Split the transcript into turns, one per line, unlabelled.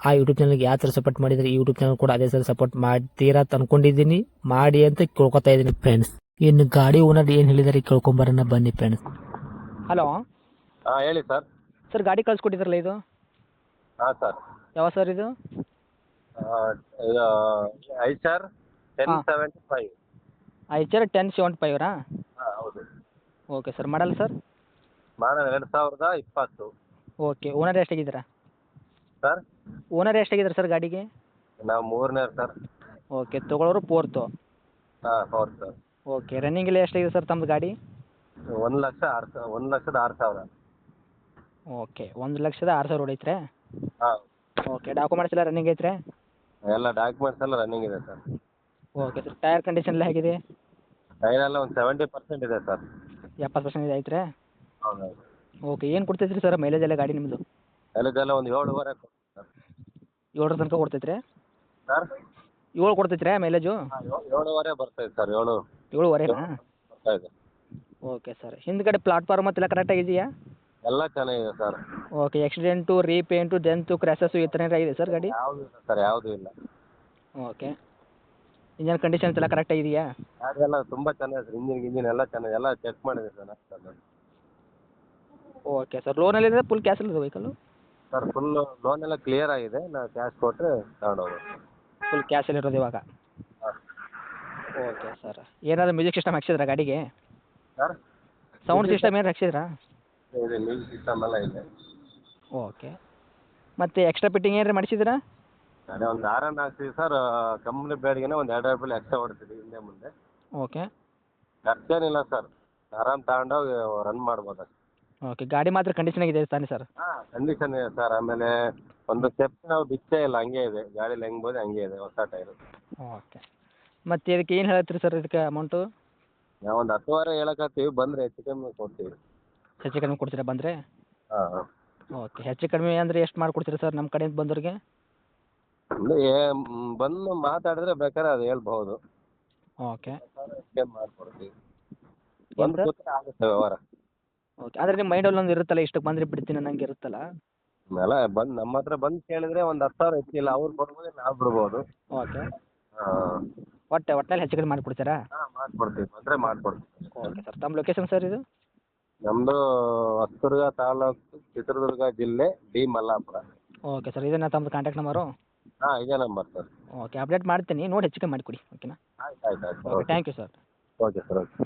ಆ ಯೂಟ್ಯೂಬ್ ಚಾನಲ್ಗೆ ಯಾವ ಥರ ಸಪೋರ್ಟ್ ಮಾಡಿದರೆ ಈ ಯೂಟ್ಯೂಬ್ ಚಾನಲ್ ಕೂಡ ಅದೇ ಥರ ಸಪೋರ್ಟ್ ಮಾಡ್ತೀರಾ ಅಂತ ಅನ್ಕೊಂಡಿದ್ದೀನಿ. ಮಾಡಿ ಅಂತ ಕೇಳ್ಕೊತಾ ಇದ್ದೀನಿ ಫ್ರೆಂಡ್ಸ್ ಇನ್ನು ಗಾಡಿ ಓನರ್ ಏನು ಹೇಳಿದಾರೆ ಕೇಳ್ಕೊಂಬರೋಣ ಬನ್ನಿ ಫ್ರೆಂಡ್ಸ್ ಹಲೋ
ಹಾಂ ಹೇಳಿ ಸರ್
ಸರ್ ಗಾಡಿ ಕಳ್ಸಿಕೊಟ್ಟಿದ್ರಲ್ಲ ಇದು?
ಹಾಂ ಸರ್
ಯಾವ ಸರ್ ಇದು?
ಐ ಸರ್ ಟೆನ್
ಹಾಂ.
Seventy five
Eicher ten seventy ಫೈವ್ರಾ
ಹಾಂ ಹೌದು.
ಓಕೆ ಸರ್ ಮಾಡಲ್ಲ ಸರ್
ಮಾಡೋಣ ಎರಡು ಸಾವಿರದ ಇಪ್ಪತ್ತು.
ಓಕೆ ಓನರ್ ಎಷ್ಟಾಗಿದ್ದೀರಾ?
ಸರ್
ಓನರ್ ಎಷ್ಟಾಗಿದ್ದಾರೆ ಸರ್ ಗಾಡಿಗೆ?
ನಾವು ಮೂರನೇ ಸರ್
ಓಕೆ ತೊಗೊಳೋರು ಫೋರ್ತು
ಹಾಂ ಹೌದು ಸರ್
ಓಕೆ ರನ್ನಿಂಗ್ ಎಲ್ಲ ಎಷ್ಟಾಗಿದೆ ಸರ್ ತಮ್ಮದು ಗಾಡಿ?
ಒಂದು ಲಕ್ಷ ಆರು ಸಾವಿರ ಒಂದು ಲಕ್ಷದ ಆರು ಸಾವಿರ.
ಓಕೆ ಒಂದು ಲಕ್ಷದ ಆರು ಸಾವಿರ ಹೊಡೈತ್ರೆ?
ಹಾಂ.
ಓಕೆ ಡಾಕ್ಯುಮೆಂಟ್ಸ್ ಎಲ್ಲ ರನ್ನಿಂಗ್ ಐತ್ರೆ?
ಎಲ್ಲ ಡಾಕ್ಯುಮೆಂಟ್ಸ್ ಎಲ್ಲ ರನ್ನಿಂಗ್ ಇದೆ sir
okay sir tyre condition ಎಲ್ಲ ಹೇಗಿದೆ?
ಟೈರೆಲ್ಲ ಒಂದು ಸೆವೆಂಟಿ ಪರ್ಸೆಂಟ್ ಇದೆ ಸರ್
ಎಪ್ಪತ್ತು ಪರ್ಸೆಂಟ್ ಐತ್ರೆ?
ಹೌದು
ಓಕೆ ಏನು ಕೊಡ್ತೈತ್ರಿ ಸರ್ ಮೈಲೇಜ್ ಎಲ್ಲ ಗಾಡಿ ನಿಮ್ಮದು
ಮೈಲೇಜ್ ಎಲ್ಲ ಒಂದು ಏಳುವರೆ
ಏಳರ ತನಕ ಕೊಡ್ತೈತ್ರಿ?
ಸರ್?
ಏಳು ಕೊಡ್ತೈತ್ರಿ ಮೈಲೇಜು
ಏಳುವರೆ ಬರ್ತೈತೆ ಸರ್ ಏಳು.
ಏಳುವರೆನಾ?
ಬರ್ತಾ ಇದೆ.
ಓಕೆ ಸರ್ ಹಿಂದ್ಗಡೆ ಪ್ಲಾಟ್ಫಾರ್ಮ್ ಮತ್ತೆಲ್ಲ ಕರೆಕ್ಟಾಗಿ ಇದೆಯಾ?
ಎಲ್ಲ ಚೆನ್ನಾಗಿದೆ sir
okay accident repaint dent crashes ಈ ಥರ ಏನಾರ ಆಗಿದೆ ಸರ್ ಗಾಡಿ?
ಯಾವುದು ಇಲ್ಲ ಸರ್ ಯಾವುದೂ ಇಲ್ಲ.
ಓಕೆ ಇಂಜನ್ ಕಂಡೀಷನ್ ಎಲ್ಲ ಕರೆಕ್ಟಾಗಿ ಇದೆಯಾ?
ಅದೆಲ್ಲ ತುಂಬ ಚೆನ್ನಾಗಿದೆ ಸರ್ ಇಂಜಿನ್ ಗಿಂಜಿನ್ ಎಲ್ಲ ಚೆನ್ನಾಗಿ ಎಲ್ಲ ಚೆಕ್ ಮಾಡಿದೆ ಸರ್
ಓಕೆ ಸರ್ ಲೋನಲ್ಲಿ ಇದೆ ಫುಲ್ ಕ್ಯಾಶ್ ಇದೆ ವೆಹಿಕಲ್ಲು
ಸರ್ ಫುಲ್ ಲೋನ್ ಎಲ್ಲ ಕ್ಲಿಯರ್ ಆಗಿದೆ. ನಾವು ಕ್ಯಾಶ್ ಕೊಟ್ಟರೆ ತಗೊಂಡೋಗ್ಬೋದು
ಫುಲ್ ಕ್ಯಾಶಲ್ಲಿ ಇರೋದು ಇವಾಗ? ಓಕೆ ಸರ್ ಏನಾದರೂ ಮ್ಯೂಸಿಕ್ ಸಿಸ್ಟಮ್ ಹಾಕ್ಸಿದ್ರಾ ಗಾಡಿಗೆ?
ಸರ್
ಸೌಂಡ್ ಸಿಸ್ಟಮ್ ಏನಾರು ಹಾಕ್ಸಿದ್ರಾ?
ಇದೆ ಮ್ಯೂಸಿಕ್ ಸಿಸ್ಟಮ್ ಎಲ್ಲ ಇದೆ
ಓಕೆ ಮತ್ತು ಎಕ್ಸ್ಟ್ರಾ ಫಿಟ್ಟಿಂಗ್ ಏನಾರು ಮಾಡಿಸಿದ್ರಾ?
ಅದೇ ಒಂದು ಆರನ್ ಹಾಕ್ತೀವಿ ಸರ್ ಕಂಪ್ನಿ ಬೇಡಿಗೆನೇ ಒಂದು ಎರಡು ರೂಪಾಯಿ ಎಕ್ಸ್ಟ್ರಾ ಹೊಡ್ತೀವಿ ಹಿಂದೆ ಮುಂದೆ.
ಓಕೆ
ಖರ್ಚೇನಿಲ್ಲ ಸರ್ ಆರಾಮ್ ತಗೊಂಡೋಗಿ ರನ್ ಮಾಡ್ಬೋದು ಅಷ್ಟೇ
ಓಕೆ ಗಾಡಿ ಮಾತ್ರ ಕಂಡೀಷನ್ ಆಗಿದೆ ತಾನೇ ಸರ್
ಹಾಂ ಕಂಡೀಷನ್ ಇದೆ ಸರ್ ಆಮೇಲೆ ಒಂದು ಸ್ಟೆಪ್ ನಾವು ಬಿಚ್ಚೇ ಇಲ್ಲ ಹಂಗೆ ಇದೆ. ಗಾಡೀಲಿ ಹೆಂಗೆ ಬೋದು ಹಂಗೆ ಇದೆ ಹೊಸ ಟೈರ್
ಓಕೆ. ಮತ್ತು ಇದಕ್ಕೆ ಏನು ಹೇಳ್ತೀರಿ ಸರ್ ಇದಕ್ಕೆ ಅಮೌಂಟು
ನಾವು ಒಂದು ಹತ್ತುವರೆ ಹೇಳಕತ್ತೀವಿ ಬಂದರೆ ಹೆಚ್ಚು ಕಮ್ಮಿ ಕೊಡ್ತೀವಿ.
ಹೆಚ್ಚು ಕಡಿಮೆ ಕೊಡ್ತೀರಾ ಬಂದರೆ?
ಹಾಂ ಹಾಂ.
ಓಕೆ ಹೆಚ್ಚು ಕಡಿಮೆ ಅಂದರೆ ಎಷ್ಟು ಮಾಡಿಕೊಡ್ತೀರಾ ಸರ್ ನಮ್ಮ ಕಡೆಯಿಂದ ಬಂದವ್ರಿಗೆ?
ಅಂದರೆ ಬಂದು ಮಾತಾಡಿದ್ರೆ ಬೇಕಾದ್ರೆ ಅದು ಹೇಳ್ಬಹುದು.
ಓಕೆ.
ಮಾಡ್ಕೊಡ್ತೀವಿ. ಬಂದು
ಸರ್?
ಕೂತ್ರೆ ಆಗುತ್ತೆ ವ್ಯವಹಾರ.
ಓಕೆ ಆದರೆ ನಿಮ್ಮ ಮೈಂಡಲ್ಲಿ ಒಂದು ಇರುತ್ತಲ್ಲ ಇಷ್ಟಕ್ಕೆ ಬಂದ್ರೆ ಬಿಡ್ತೀನಿ ಅನ್ನಂಗೆ ಇರುತ್ತಲ್ಲ?
ಅಲ್ಲ ಬಂದು ನಮ್ಮ ಹತ್ರ ಬಂದು ಕೇಳಿದ್ರೆ ಒಂದು ಹತ್ತು ಸಾವಿರ ಹೆಚ್ಚಿಲ್ಲ ಅವ್ರು ಕೊಡ್ಬೋದು ನಾವು ಬಿಡ್ಬೋದು.
ಓಕೆ
ಹಾಂ.
ಒಟ್ಟು ಒಟ್ಟಿನಲ್ಲಿ ಹೆಚ್ಚು ಕಡಿಮೆ ಮಾಡಿಕೊಡ್ತೀರಾ?
ಹಾಂ ಮಾಡ್ಕೊಡ್ತೀವಿ. ಅಂದರೆ ಮಾಡ್ಕೊಡ್ತೀವಿ.
ಓಕೆ ಸರ್ ತಮ್ಮ ಲೊಕೇಶನ್ ಸರ್ ಇದು?
ನಮ್ಮದು ಹೊಸದುರ್ಗ ತಾಲೂಕು ಚಿತ್ರದುರ್ಗ ಜಿಲ್ಲೆ ಡಿ ಮಲ್ಲಾಪುರ.
ಓಕೆ ಸರ್ ಇದೇನಾ ತಮ್ಮದು ಕಾಂಟ್ಯಾಕ್ಟ್ ನಂಬರು
ಹಾಂ ಇದೇ ನಂಬರ್ ಸರ್
ಓಕೆ ಅಪ್ಡೇಟ್ ಮಾಡ್ತೀನಿ. ನೋಡಿ ಹೆಚ್ಚು ಕಮ್ಮಿ ಮಾಡಿಕೊಡಿ. ಓಕೆನಾ
ಆಯ್ತು ಆಯ್ತು ಆಯ್ತು.
Okay thank you sir
okay sir okay